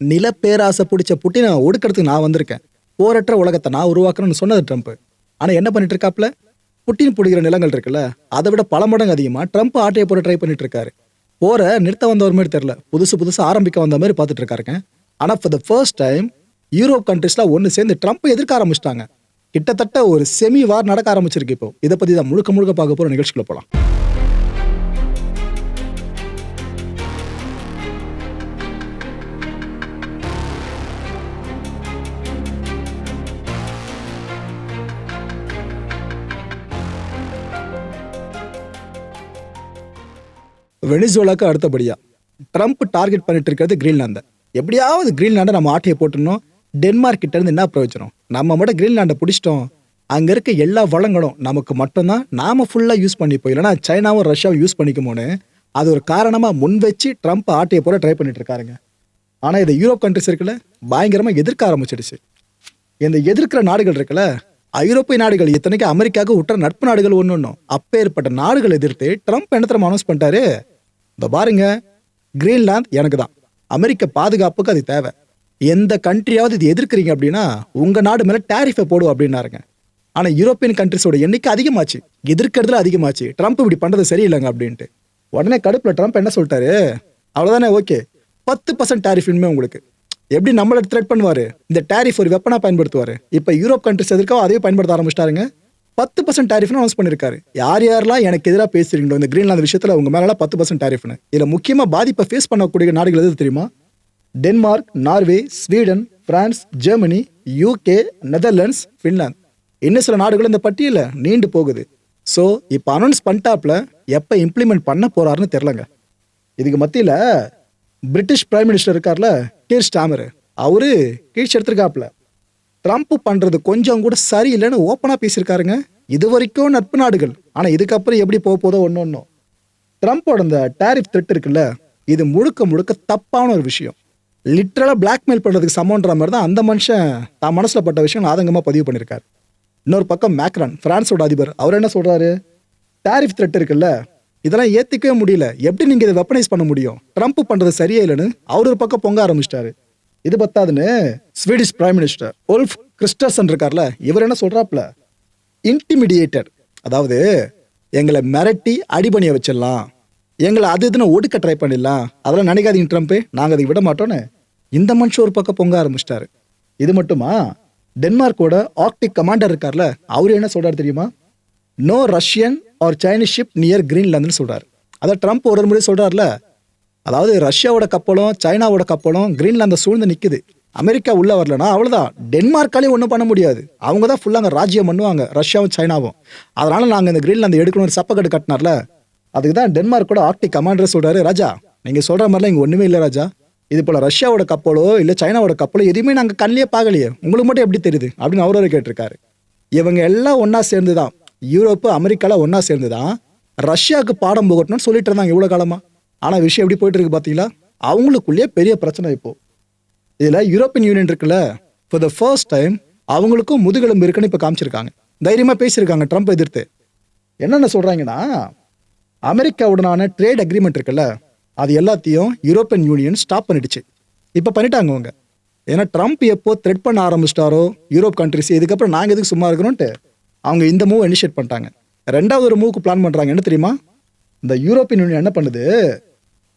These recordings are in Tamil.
நில பேராசை பிடிச்ச நான் ஒடுக்கிறதுக்கு நான் வந்திருக்கேன். போரற்ற உலகத்தை நான் உருவாக்குறேன்னு சொன்னது ட்ரம்ப். ஆனால் என்ன பண்ணிட்டு இருக்காப்ல புட்டின் பிடிக்கிற நிலங்கள் இருக்குல்ல அதை விட பல மடங்கு அதிகமாக ட்ரம்ப் ஆட்டையை போட ட்ரை பண்ணிட்டு இருக்காரு போரை நிறுத்த வந்தவர் மாதிரி தெரில புதுசு புதுசாக ஆரம்பிக்க வந்த மாதிரி பார்த்துட்டு இருக்காருங்க ஆனால் for the first time Europe கண்ட்ரிஸ்லாம் ஒன்று சேர்ந்து ட்ரம்ப் எதிர்க்க ஆரம்பிச்சிட்டாங்க. கிட்டத்தட்ட ஒரு செமி வார் நடக்க ஆரம்பிச்சிருக்கு இப்போ. இதை பற்றி தான் முழுக்க முழுக்க பார்க்க போகிற நிகழ்ச்சிக்குள்ள போகலாம் வெனிசுவலாக்கு அடுத்தபடியாக ட்ரம்ப் டார்கெட் பண்ணிட்டு இருக்கிறது கிரீன்லாந்தை எப்படியாவது கிரீன்லாண்டை நம்ம ஆட்டையை போட்டுடணும். டென்மார்க் கிட்டேருந்து என்ன பிரயோஜனம்? நம்ம மட்டும் கிரீன்லாண்டை பிடிச்சிட்டோம். அங்கே இருக்க எல்லா வளங்களும் நமக்கு மட்டும்தான். நாம் ஃபுல்லாக யூஸ் பண்ணிப்போம். இல்லைனா சைனாவும் ரஷ்யாவும் யூஸ் பண்ணிக்குமோன்னு. அது ஒரு காரணமாக முன் வச்சு ட்ரம்ப் ஆட்டையை போட ட்ரை பண்ணிட்டு இருக்காருங்க ஆனால் இது யூரோப் கண்ட்ரிஸ் இருக்குல்ல பயங்கரமாக எதிர்க்க ஆரம்பிச்சிடுச்சு. இந்த எதிர்க்கிற நாடுகள் இருக்குல்ல ஐரோப்பிய நாடுகள் இத்தனைக்கு அமெரிக்காவுக்கு விட்டுற நட்பு நாடுகள் ஒன்று ஒன்றும் அப்பேற்பட்ட நாடுகள் எதிர்த்து ட்ரம்ப் என்ன அனௌன்ஸ் பண்ணிட்டாரு? இந்த பாருங்க கிரீன்லாந்து எனக்கு தான் அமெரிக்க பாதுகாப்புக்கு அது தேவை. எந்த கண்ட்ரியாவது இது எதிர்க்கிறீங்க அப்படின்னா உங்கள் நாடு மேலே டேரிஃபை போடும் அப்படின்னாருங்க. ஆனால் யூரோப்பியன் கண்ட்ரிஸோட எண்ணிக்கை அதிகமாச்சு. எதிர்க்கிறதுல அதிகமாச்சு. ட்ரம்ப் இப்படி பண்ணுறது சரியில்லைங்க அப்படின்ட்டு. உடனே கடுப்பில் ட்ரம்ப் என்ன சொல்லிட்டாரு? அவ்வளோதானே ஓகே. பத்து பர்சன்ட் டேரிஃப் இனிமே உங்களுக்கு. எப்படி நம்மள த்ரெட் பண்ணுவார்? இந்த டேரிஃப் ஒரு வெப்பனாக பயன்படுத்துவார். இப்போ யூரோப் கண்ட்ரிஸ் எதிர்க்கோ அதையும் பயன்படுத்த ஆரம்பிச்சிட்டாருங்க? பத்து பர்சன்ட் டேரிஃப்னு அனௌன்ஸ் பண்ணிருக்காரு. யார் யாரெல்லாம் எனக்கு எதிராக பேசுறீங்களோ இந்த கிரீன்லாந்து விஷயத்தில் உங்க மேலே பத்து பர்சன்ட் டேரிஃப்னு இதில் முக்கியமாக பாதிப்பை ஃபேஸ் பண்ணக்கூடிய நாடுகள் எது தெரியுமா? Denmark Norway Sweden France Germany UK Netherlands Finland இன்னும் சில நாடுகள் இந்த பட்டியலில் நீண்டு போகுது. ஸோ இப்போ அனௌன்ஸ் பண்ணிட்டாப்ல எப்போ இம்ப்ளிமெண்ட் பண்ண போறாருன்னு தெரிலங்க இதுக்கு மத்தியில் பிரிட்டிஷ் பிரைம் மினிஸ்டர் இருக்கார்ல கீர் ஸ்டாமர் அவரு கீழ்ச்சி எடுத்திருக்காப்ல. ட்ரம்ப் பண்ணுறது கொஞ்சம் கூட சரியில்லைன்னு ஓப்பனாக பேசியிருக்காருங்க. இது வரைக்கும் நட்பு நாடுகள். ஆனால் இதுக்கப்புறம் எப்படி போக போதோ ஒன்று ஒன்றும் ட்ரம்ப்போட இந்த டேரிஃப் த்ரெட் இருக்குல்ல இது முழுக்க முழுக்க தப்பான ஒரு விஷயம். லிட்ரலாக பிளாக்மெயில் பண்ணுறதுக்கு சமன்ற மாதிரி தான் அந்த மனுஷன் தான் மனசில் பட்ட விஷயம் ஆதங்கமாக பதிவு பண்ணியிருக்காரு. இன்னொரு பக்கம் மேக்ரான் ஃப்ரான்ஸோட அதிபர் அவர் என்ன சொல்கிறாரு டேரிஃப் த்ரெட் இருக்குல்ல இதெல்லாம் ஏற்றிக்கவே முடியல. எப்படி நீங்கள் இதை வெப்பனைஸ் பண்ண முடியும்? ட்ரம்ப் பண்ணுறது சரியே இல்லைன்னு அவர் ஒரு பக்கம் பொங்க ஆரம்பிச்சிட்டாரு. இது பத்தாதுன்னு Swedish prime minister Ulf Kristersson இருக்கார்ல இவர் என்ன சொல்கிறாப்ல இன்டிமிடியேட்டர் அதாவது எங்களை மிரட்டி அடிபணிய வச்சிடலாம். எங்களை அது இதுன்னு ஒடுக்க ட்ரை பண்ணிடலாம். அதெல்லாம் நினைக்காதீங்க ட்ரம்ப்பு. நாங்கள் அதை விட மாட்டோன்னு இந்த மனுஷன் ஒரு பக்கம் பொங்க ஆரம்பிச்சிட்டாரு. இது மட்டுமா? டென்மார்க்கோட ஆர்க்டிக் கமாண்டர் இருக்கார்ல அவர் என்ன சொல்றாரு தெரியுமா? No Russian or Chinese ship near கிரீன்லாந்துன்னு சொல்றாரு. அதை ட்ரம்ப் ஒரு முறை சொல்றாருல அதாவது ரஷ்யாவோட கப்பலும் சைனாவோட கப்பலும் கிரீன்லாந்தை சூழ்ந்து நிற்குது அமெரிக்கா உள்ள வரலனா அவ்வளோதான் டென்மார்க்காலையும் ஒன்றும் பண்ண முடியாது. அவங்க தான் ஃபுல்லாக அங்கே ராஜ்யம் பண்ணுவாங்க ரஷ்யாவும் சைனாவும். அதனால் நாங்கள் இந்த கிரீன்லாந்து எடுக்கணும் ஒரு சப்பக்கட்டு கட்டினார்ல அதுக்கு தான் டென்மார்க்கோட ஆர்டிக் கமாண்டர் சொல்கிறாரு ராஜா நீங்கள் சொல்கிற மாதிரிலாம் இங்கே ஒன்றுமே இல்லை ராஜா. இது போல் ரஷ்யாவோட கப்பலோ இல்லை சைனாவோட கப்பலோ எதுவுமே நாங்கள் கண்ணிலே பார்க்கலையே. உங்களுக்கு மட்டும் எப்படி தெரியுது? அப்படின்னு அவரோட கேட்டிருக்காரு. இவங்க எல்லாம் ஒன்றா சேர்ந்து தான் யூரோப்பு அமெரிக்காலாம் ஒன்றா சேர்ந்து தான் ரஷ்யாவுக்கு பாடம் புகட்டணும்னு சொல்லிட்டு இருந்தாங்க இவ்வளோ காலமாக ஆனால் விஷயம் எப்படி போயிட்டு இருக்கு பார்த்தீங்களா அவங்களுக்குள்ளேயே பெரிய பிரச்சனை இப்போது இதில் யூரோப்பியன் யூனியன் இருக்குல்ல ஃபார் த ஃபர்ஸ்ட் டைம் அவங்களுக்கும் முதுகெலும்பு இருக்குன்னு இப்போ காமிச்சிருக்காங்க. தைரியமாக பேசியிருக்காங்க ட்ரம்ப் எதிர்த்து. என்னென்ன சொல்கிறாங்கன்னா அமெரிக்காவுடனான ட்ரேட் அக்ரிமெண்ட் இருக்குல்ல அது எல்லாத்தையும் யூரோப்பியன் யூனியன் ஸ்டாப் பண்ணிடுச்சு. இப்போ பண்ணிட்டாங்க அவங்க ஏன்னா ட்ரம்ப் எப்போ த்ரெட் பண்ண ஆரம்பிச்சிட்டாரோ யூரோப் கண்ட்ரிஸ் இதுக்கப்புறம் நாங்கள் எதுக்கு சும்மா இருக்கிறோன்ட்டு அவங்க இந்த மூவ் இனிஷியேட் பண்ணிட்டாங்க. ரெண்டாவது ஒரு மூவுக்கு பிளான் பண்ணுறாங்க என்ன தெரியுமா? இந்த யூரோப்பியன் யூனியன் என்ன பண்ணுது?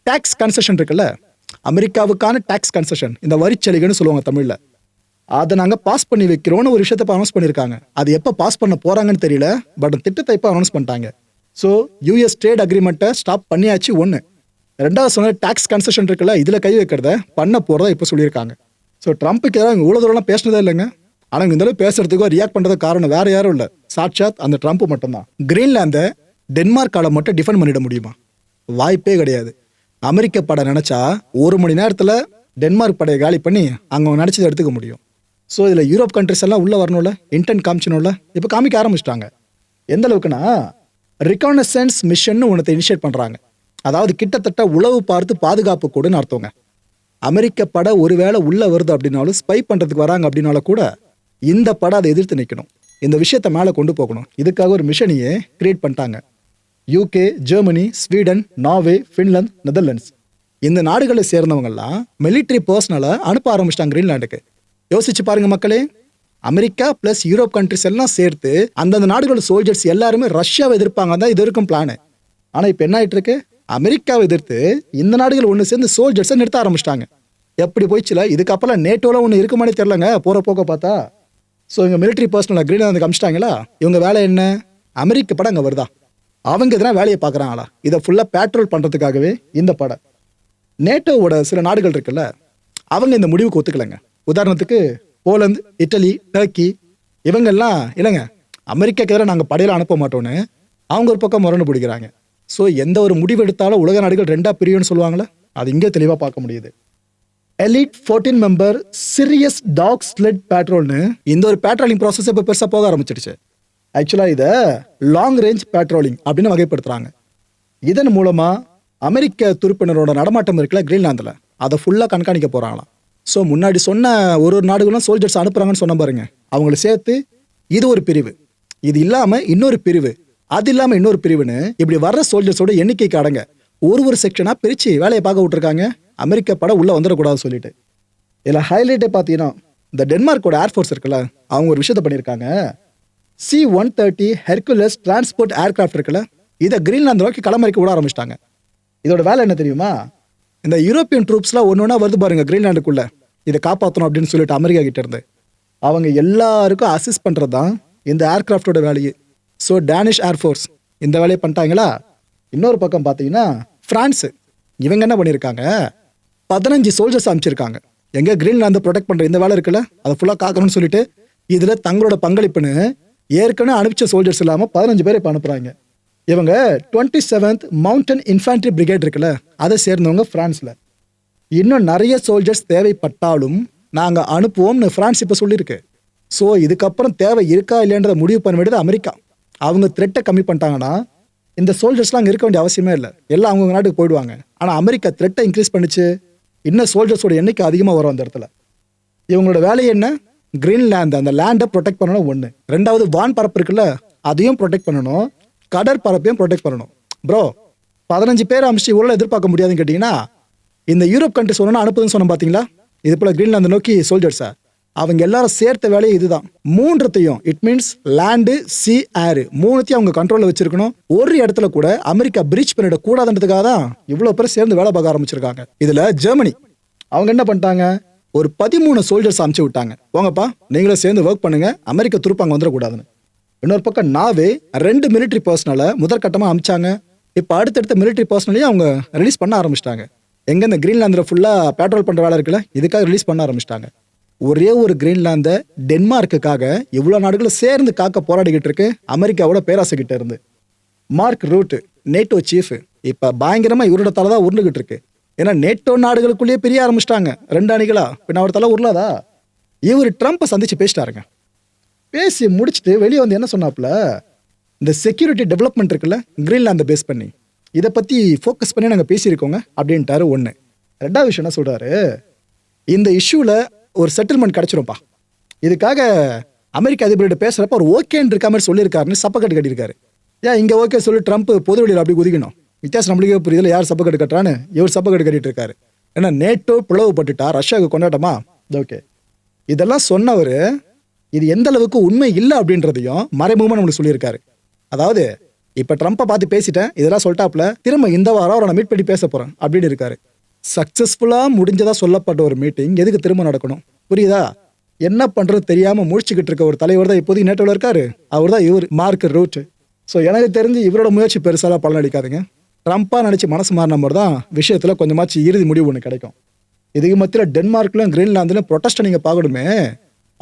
டேக்ஸ் கன்செஷன் இருக்குல்ல அமெரிக்காவுக்கான டேக்ஸ் கன்செஷன் இந்த வரிச்சலுகைன்னு சொல்லுவாங்க தமிழில். அதை நாங்கள் பாஸ் பண்ணி வைக்கிறோன்னு ஒரு விஷயத்தை இப்போ அனௌன்ஸ் பண்ணியிருக்காங்க. அது எப்போ பாஸ் பண்ண போகிறாங்கன்னு தெரியல பட் திட்டத்தை இப்போ அனௌன்ஸ் பண்ணிட்டாங்க. ஸோ யூஎஸ் ட்ரேட் அக்ரிமெண்ட்டை ஸ்டாப் பண்ணியாச்சு ஒன்று ரெண்டாவது சொன்ன டேக்ஸ் கன்செஷன் இருக்குல்ல இதில் கை வைக்கிறத பண்ண போகிறதா இப்போ சொல்லியிருக்காங்க. ஸோ ட்ரம்ப்புக்கு ஏதாவது இவ்வளோ தூரம்லாம் பேசினதே இல்லைங்க. ஆனால் இந்த அளவு பேசுறதுக்கோ ரியாக்ட் பண்ணுறதுக்கு காரணம் வேற யாரும் இல்லை. சாட்சாத் அந்த ட்ரம்ப் மட்டும்தான். கிரீன்லாந்தை டென்மார்க்கால மட்டும் டிஃபெண்ட் பண்ணிட முடியுமா? வாய்ப்பே கிடையாது. அமெரிக்க படம் நினைச்சா ஒரு மணி நேரத்தில் டென்மார்க் படையை காலி பண்ணி அங்கே அவங்க நினச்சதை எடுத்துக்க முடியும். ஸோ இதில் யூரோப் கண்ட்ரிஸ் எல்லாம் உள்ளே வரணும்ல இன்டென்ட் காமிச்சணும்ல இப்போ காமிக்க ஆரம்பிச்சிட்டாங்க. எந்த அளவுக்குன்னா ரிகானசன்ஸ் மிஷன் ஒன்றத்தை இனிஷியேட் பண்ணுறாங்க அதாவது கிட்டத்தட்ட உளவு பார்த்து பாதுகாப்பு கூடன்னு அர்த்தங்க. அமெரிக்க படை ஒருவேளை உள்ள வருது அப்படின்னாலும் ஸ்பை பண்ணுறதுக்கு வராங்க அப்படின்னாலும் கூட இந்த படம் அதை எதிர்த்து நிற்கணும் இந்த விஷயத்தை மேலே கொண்டு போகணும். இதுக்காக ஒரு மிஷனையே கிரியேட் பண்ணிட்டாங்க. UK Germany Sweden Norway Finland Netherlands இந்த நாடுகளை சேர்ந்தவங்கெல்லாம் மிலிட்ரி பர்சனலை அனுப்ப ஆரம்பிச்சிட்டாங்க கிரீன்லாண்டுக்கு யோசிச்சு பாருங்க மக்களே. அமெரிக்கா ப்ளஸ் யூரோப் கண்ட்ரிஸ் எல்லாம் சேர்த்து அந்தந்த நாடுகளோட சோல்ஜர்ஸ் எல்லாருமே ரஷ்யாவை எதிர்ப்பாங்க. தான் இது இருக்கும் பிளானு ஆனால் இப்போ என்ன ஆயிட்டு இருக்கு அமெரிக்காவை எதிர்த்து இந்த நாடுகள் ஒன்று சேர்ந்து சோல்ஜர்ஸை நிறுத்த ஆரம்பிச்சிட்டாங்க. எப்படி போயிடுச்சுல? இதுக்கப்புறம் நேட்டோவில் ஒன்று இருக்குமானே தெரிலங்க போகிற போக்க பார்த்தா. ஸோ இவங்க மிலிட்ரி பர்சனல் கிரீன்லாந்து காமிச்சிட்டாங்களா இவங்க வேலை என்ன? அமெரிக்க படம் அங்கே வருதா? அவங்க எதனா வேலையை பார்க்குறாங்களா? இதை ஃபுல்லாக பேட்ரோல் பண்ணுறதுக்காகவே இந்த படம். நேட்டோவோட சில நாடுகள் இருக்குல்ல அவங்க இந்த முடிவுக்கு ஒத்துக்கலைங்க. உதாரணத்துக்கு போலந்து இட்டலி டர்க்கி இவங்கெல்லாம் இல்லைங்க அமெரிக்காக்கு எதிராக நாங்கள் படையில் அனுப்ப மாட்டோன்னு அவங்க ஒரு பக்கம் முரண்டு பிடிக்கிறாங்க. ஸோ எந்த ஒரு முடிவு எடுத்தாலும் உலக நாடுகள் ரெண்டாக பிரியும்னு சொல்லுவாங்களே அது இங்கே தெளிவாக பார்க்க முடியுது. Elite fourteen member Sirius dog sled பேட்ரோல்னு இந்த ஒரு பேட்ரோலிங் ப்ராசஸ் இப்போ பெருசாக போக ஆரம்பிச்சிடுச்சு. ஆக்சுவலாக இதை லாங் ரேஞ்ச் பேட்ரோலிங் அப்படின்னு வகைப்படுத்துகிறாங்க இதன் மூலமாக அமெரிக்க துருப்பினரோட நடமாட்டம் இருக்குல்ல கிரீன்லாந்தில். அதை ஃபுல்லாக கண்காணிக்க போகிறாங்களாம் ஸோ முன்னாடி சொன்ன ஒரு ஒரு நாடுகளும் சோல்ஜர்ஸ் அனுப்புகிறாங்கன்னு சொன்ன பாருங்க. அவங்கள சேர்த்து இது ஒரு பிரிவு. இது இல்லாமல் இன்னொரு பிரிவு. அது இல்லாமல் இன்னொரு பிரிவுன்னு இப்படி வர்ற சோல்ஜர்ஸோட எண்ணிக்கைக்கு அடங்க ஒரு ஒரு செக்ஷனாக பிரித்து வேலையை பார்க்க விட்ருக்காங்க அமெரிக்க படம் உள்ளே வந்துடக்கூடாதுன்னு சொல்லிட்டு. இதில் ஹைலைட்டே பார்த்தீங்கன்னா இந்த டென்மார்க்கோட ஏர்ஃபோர்ஸ் இருக்குல்ல அவங்க ஒரு விஷயத்த பண்ணியிருக்காங்க. C one thirty Hercules transport aircraft இருக்குல்ல? இதை கிரீன்லாந்து நோக்கி களமறிக்க விட ஆரம்பிச்சிட்டாங்க. இதோட வேலை என்ன தெரியுமா? இந்த யூரோப்பியன் ட்ரூப்ஸ்லாம் ஒன்று ஒன்றா வருது பாருங்க கிரீன்லாண்டுக்குள்ள இதை காப்பாற்றணும் அப்படின்னு சொல்லிட்டு அமெரிக்கா கிட்ட இருந்து. அவங்க எல்லாருக்கும் அசிஸ்ட் பண்ணுறது தான் இந்த ஏர்கிராஃப்டோட வேலையே. ஸோ டேனிஷ் ஏர்ஃபோர்ஸ் இந்த வேலையை பண்ணிட்டாங்களா? இன்னொரு பக்கம் பார்த்தீங்கன்னா ஃப்ரான்ஸு இவங்க என்ன பண்ணியிருக்காங்க? பதினஞ்சு சோல்ஜர்ஸ் அனுப்பிச்சிருக்காங்க. எங்கே கிரீன்லாந்து ப்ரொடெக்ட் பண்ணுற இந்த வேலை இருக்குல்ல? அதை ஃபுல்லாக காக்கணும்னு சொல்லிட்டு இதில் தங்களோட பங்களிப்புன்னு ஏற்கனவே அனுப்பிச்ச சோல்ஜர்ஸ் இல்லாமல் பதினஞ்சு பேர் இப்போ அனுப்புகிறாங்க இவங்க twenty seventh mountain infantry brigade இருக்குல்ல அதை சேர்ந்தவங்க ஃப்ரான்ஸில் இன்னும் நிறைய சோல்ஜர்ஸ் தேவைப்பட்டாலும் நாங்கள் அனுப்புவோம்னு ஃப்ரான்ஸ் இப்போ சொல்லியிருக்கு. ஸோ இதுக்கப்புறம் தேவை இருக்கா இல்லைன்றத முடிவு பண்ண வேண்டியது அமெரிக்கா. அவங்க த்ரெட்டை கம்மி பண்ணிட்டாங்கன்னா இந்த சோல்ஜர்ஸ்லாம் அங்கே இருக்க வேண்டிய அவசியமே இல்லை. எல்லாம் அவங்க நாட்டுக்கு போயிடுவாங்க. ஆனால் அமெரிக்கா த்ரெட்டை இன்க்ரீஸ் பண்ணிச்சு. இன்னும் சோல்ஜர்ஸோட எண்ணிக்கை அதிகமாக வரும் அந்த இடத்துல. இவங்களோட வேலை என்ன? கிரீன்லாந்து அந்த லேண்டை ப்ரொடெக்ட் பண்ணணும் ஒன்று ரெண்டாவது வான் பரப்பு இருக்குல்ல அதையும் ப்ரொடெக்ட் பண்ணணும். கடற்பரப்பையும் ப்ரொடெக்ட் பண்ணணும். ப்ரோ பதினஞ்சு பேர் அமிச்சு இவ்வளோ எதிர்பார்க்க முடியாதுன்னு கேட்டிங்கன்னா இந்த யூரோப் கண்ட்ரிஸ் ஒன்று அனுப்புதுன்னு சொன்னோம் பார்த்தீங்களா இது போல் கிரீன்லாந்து நோக்கி சோல்ஜர்ஸை அவங்க எல்லாரும் சேர்த்த வேலையை இதுதான். மூன்றத்தையும் it means land sea air மூணுத்தையும் அவங்க கண்ட்ரோலில் வச்சிருக்கணும். ஒரு இடத்துல கூட அமெரிக்கா பிரீச் பண்ணிட கூடாதுன்றதுக்காக தான் இவ்வளோ பேர் சேர்ந்து வேலை பார்க்க ஆரம்பிச்சிருக்காங்க. இதில் ஜெர்மனி அவங்க என்ன பண்ணிட்டாங்க? ஒரு பதிமூணு சோல்ஜர்ஸ் அமுச்சு விட்டாங்க. போங்கப்பா நீங்களும் சேர்ந்து ஒர்க் பண்ணுங்க. அமெரிக்க துருப்பு அங்கே வந்துடக்கூடாதுன்னு. இன்னொரு பக்கம் நாவே ரெண்டு மிலிட்ரி பர்சனலை முதற்கட்டமாக அமிச்சாங்க. இப்போ அடுத்தடுத்த மிலிட்ரி பர்சனலையும் அவங்க ரிலீஸ் பண்ண ஆரம்பிச்சிட்டாங்க. எங்கே இந்த கிரீன்லாந்தில் ஃபுல்லாக பேட்ரோல் பண்ணுற வேலை இருக்குல்ல இதுக்காக ரிலீஸ் பண்ண ஆரம்பிச்சிட்டாங்க. ஒரே ஒரு கிரீன்லாந்தை டென்மார்க்குக்காக இவ்வளோ நாடுகளும் சேர்ந்து காக்க போராடிக்கிட்டு இருக்கு அமெரிக்காவோட பேராசைக்கிட்ட இருந்து. மார்க் ரூட் நேட்டோ சீஃப் இப்போ பயங்கரமாக இவரோட தலை தான் உருண்டுகிட்டு இருக்கு. ஏன்னா நேட்டோ நாடுகளுக்குள்ளேயே பிரிய ஆரம்பிச்சிட்டாங்க. ரெண்டு அணிகளா? பின்ன அவர் தலை உருளாதா? இவர் ட்ரம்ப்பை சந்தித்து பேசிட்டாருங்க. பேசி முடிச்சுட்டு வெளியே வந்து என்ன சொன்னாப்புல? இந்த செக்யூரிட்டி டெவலப்மெண்ட் இருக்குல்ல கிரீன்லாந்தை பேஸ் பண்ணி. இதை பற்றி ஃபோக்கஸ் பண்ணி நாங்கள் பேசியிருக்கோங்க அப்படின்ட்டாரு ஒன்று ரெண்டாவது விஷயம் என்ன சொல்கிறாரு இந்த இஷ்யூவில் ஒரு செட்டில்மெண்ட் கிடச்சிரும்ப்பா இதுக்காக அமெரிக்க அதிபர்கிட்ட பேசுகிறப்ப அவர் ஓகேன்னு இருக்க மாதிரி சொல்லியிருக்காருன்னு சப்பக்கட்டு கட்டியிருக்காரு. ஏன் இங்கே ஓகே சொல்லி ட்ரம்ப் பொது வெளியில் அப்படி குதிக்கணும்? வித்தியாசம் நம்மளுக்கே புரியுதுல யார் சப்பக்கட்டு கட்டுறான்னு? இவர் சப்பக்கட்டு கட்டிட்டு இருக்காரு. ஏன்னா நேட்டோ பிளவுபட்டுட்டா ரஷ்யாவுக்கு கொண்டாட்டமா? ஓகே இதெல்லாம் சொன்னவர் இது எந்த அளவுக்கு உண்மை இல்லை அப்படின்றதையும் மறைமுகமாக நம்மளுக்கு சொல்லியிருக்காரு. அதாவது இப்போ ட்ரம்ப்பை பார்த்து பேசிட்டேன் இதெல்லாம் சொல்லிட்டாப்புல திரும்ப இந்த வாரம் அவரை நான் மீட் பண்ணி பேச போகிறேன் அப்படின்னு இருக்காரு. சக்ஸஸ்ஃபுல்லாக முடிஞ்சதாக சொல்லப்பட்ட ஒரு மீட்டிங் எதுக்கு திரும்ப நடக்கணும்? புரியுதா? என்ன பண்ணுறது தெரியாமல் முழிச்சுக்கிட்டு இருக்க ஒரு தலைவர் தான் இப்போதைக்கு நேட்டோவில் இருக்காரு. அவர் தான் இவர் மார்க் ரூட் ஸோ எனக்கு தெரிஞ்சு இவரோட முயற்சி பெருசாலாம் பலனளிக்காதுங்க. ட்ரம்ப்பாக நினச்சி மனசு மாறின மாதிரி தான் விஷயத்தில் கொஞ்சமாச்சு இறுதி முடிவு ஒன்று கிடைக்கும். இதுக்கு மத்தியில் டென்மார்க்லையும் கிரீன்லாந்துலையும் ப்ரொட்டஸ்ட்டை நீங்கள் பார்க்கணுமே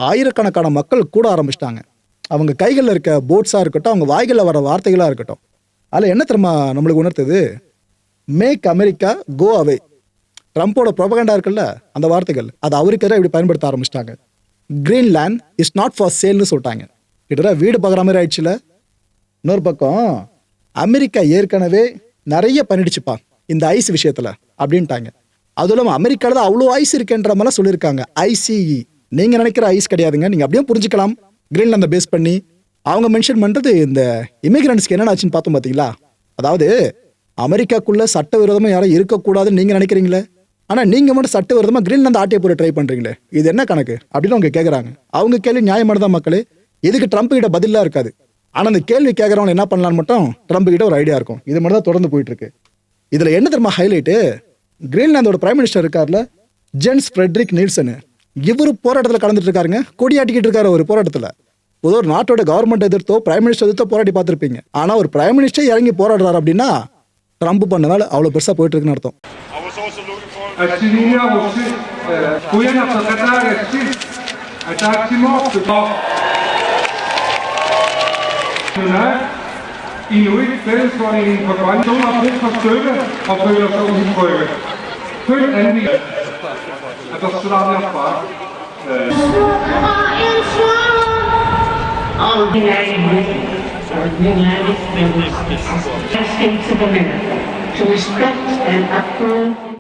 ஆயிரக்கணக்கான மக்கள் கூட ஆரம்பிச்சிட்டாங்க. அவங்க கைகளில் இருக்க போட்ஸாக இருக்கட்டும் அவங்க வாய்களில் வர வார்த்தைகளாக இருக்கட்டும் அதில் என்ன தெரியுமா நம்மளுக்கு உணர்த்துது? மேக் அமெரிக்கா கோ அவே ட்ரம்ப்போட ப்ரொபகண்டா இருக்குல்ல அந்த வார்த்தைகள் அது அவருக்கு எதிராக இப்படி பயன்படுத்த ஆரம்பிச்சிட்டாங்க. கிரீன்லேண்ட் இஸ் நாட் ஃபார் சேல்னு சொல்லிட்டாங்க. கிட்டத்தட்ட வீடு பார்க்குற மாதிரி ஆயிடுச்சுல. இன்னொரு பக்கம் அமெரிக்கா ஏற்கனவே நிறைய பண்ணிடுச்சுப்பா இந்த ஐஸ் விஷயத்துல அப்படின்ட்டாங்க. அதுவும் இல்லாமல் அமெரிக்காவில் தான் அவ்வளோ ஐஸ் இருக்குன்ற மாதிரிலாம் சொல்லியிருக்காங்க. ஐசிஇ நீங்கள் நினைக்கிற ஐஸ் கிடையாதுங்க. நீங்கள் அப்படியே புரிஞ்சுக்கலாம். கிரீன்லாந்தை பேஸ் பண்ணி அவங்க மென்ஷன் பண்ணுறது இந்த இமிகிரண்ட்ஸ்க்கு என்னென்ன ஆச்சுன்னு பார்த்தோம் பார்த்தீங்களா? அதாவது அமெரிக்காக்குள்ளே சட்டவிரோதமாக யாரும் இருக்கக்கூடாதுன்னு நீங்கள் நினைக்கிறீங்களே? ஆனால் நீங்கள் மட்டும் சட்டவிரோதமாக கிரீன்லாந்து ஆட்டையை போட ட்ரை பண்ணுறீங்களே இது என்ன கணக்கு? அப்படின்னு அவங்க கேட்குறாங்க அவங்க கேள்வி நியாயமானதான் மக்களே? இதுக்கு ட்ரம்ப் கிட்ட பதிலாக இருக்காது. ஆனால் அந்த கேள்வி கேட்குறவங்க என்ன பண்ணலான்னு மட்டும் ட்ரம்ப் கிட்ட ஒரு ஐடியா இருக்கும். இது மட்டும் தான் தொடர்ந்து போயிட்டு இருக்கு இதில் என்ன தெரியுமா ஹைலைட்டு கிரீன்லாந்தோட பிரைம் மினிஸ்டர் இருக்கார்ல ஜென்ஸ் ஃப்ரெட்ரிக் நீல்சனு இவர் போராட்டத்தில் கலந்துட்டு இருக்காருங்க. கொடியாட்டிக்கிட்டு இருக்காரு ஒரு போராட்டத்தில். பொதுவாக ஒரு நாட்டோட கவர்மெண்ட் எதிர்த்தோ பிரைம் மினிஸ்டர் எதிர்த்தோ போராட்டி பார்த்துருப்பீங்க. ஆனால் ஒரு பிரைம் மினிஸ்டர் இறங்கி போராடுறாரு அப்படின்னா ட்ரம்ப் பண்ணதால் அவ்வளோ பெருசாக போயிட்டு இருக்குன்னு அர்த்தம் Tonight, Inuit Fællesforeningen for Grønne Sol har brug for støtte og føler sig utrygge. Følg anden at der snart er far. All asking to the men to respect and uphold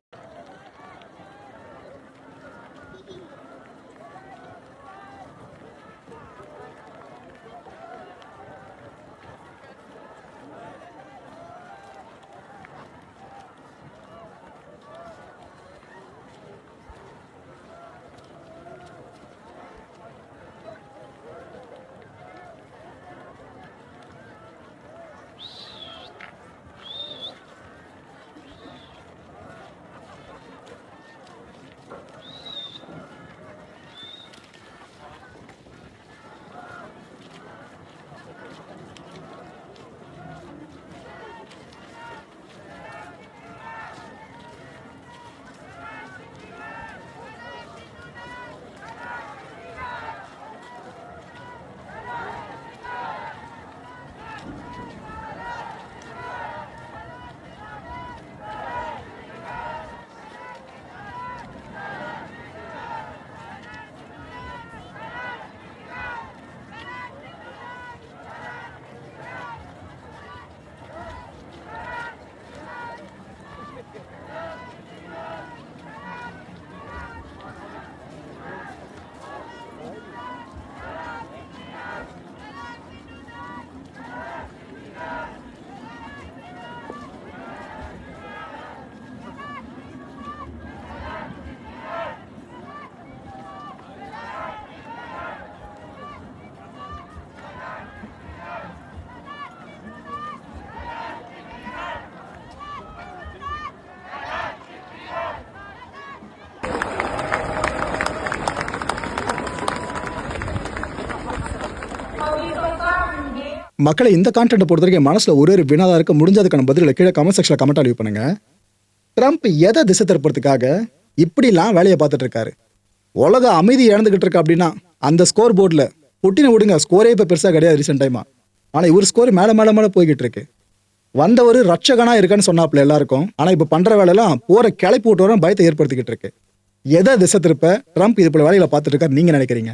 மக்களை இந்த கான்டென்ட் பொறுத்த வரைக்கும் மனசில் ஒரு ஒரு வினாதாக இருக்க. முடிஞ்சதுக்கான பதில்களை கீழே கமெண்ட் செக்ஷனில் கமெண்ட் அழிவு பண்ணுங்க. ட்ரம்ப் எதை திசை திருப்பறதுக்காக இப்படிலாம் வேலையை பார்த்துட்டு இருக்காரு. உலக அமைதி இழந்துகிட்டு இருக்கு அப்படின்னா அந்த ஸ்கோர் போர்டில் புட்டினை விடுங்க ஸ்கோரே இப்போ பெருசாக கிடையாது ரீசெண்ட் டைமாக ஆனால் இவர் ஸ்கோர் மேலே மேலே மேலே போய்கிட்டு இருக்கு. வந்தவர் ரட்சகனாக இருக்கான்னு சொன்னாப்புல எல்லாருக்கும். ஆனால் இப்போ பண்ணுற வேலையெல்லாம் போகிற கிளப்பி விட்டு பயத்தை ஏற்படுத்திக்கிட்டு இருக்கு. எதை திசை திருப்ப ட்ரம்ப் இது போல வேலைகளை பார்த்துட்டு இருக்காரு நீங்கள் நினைக்கிறீங்க?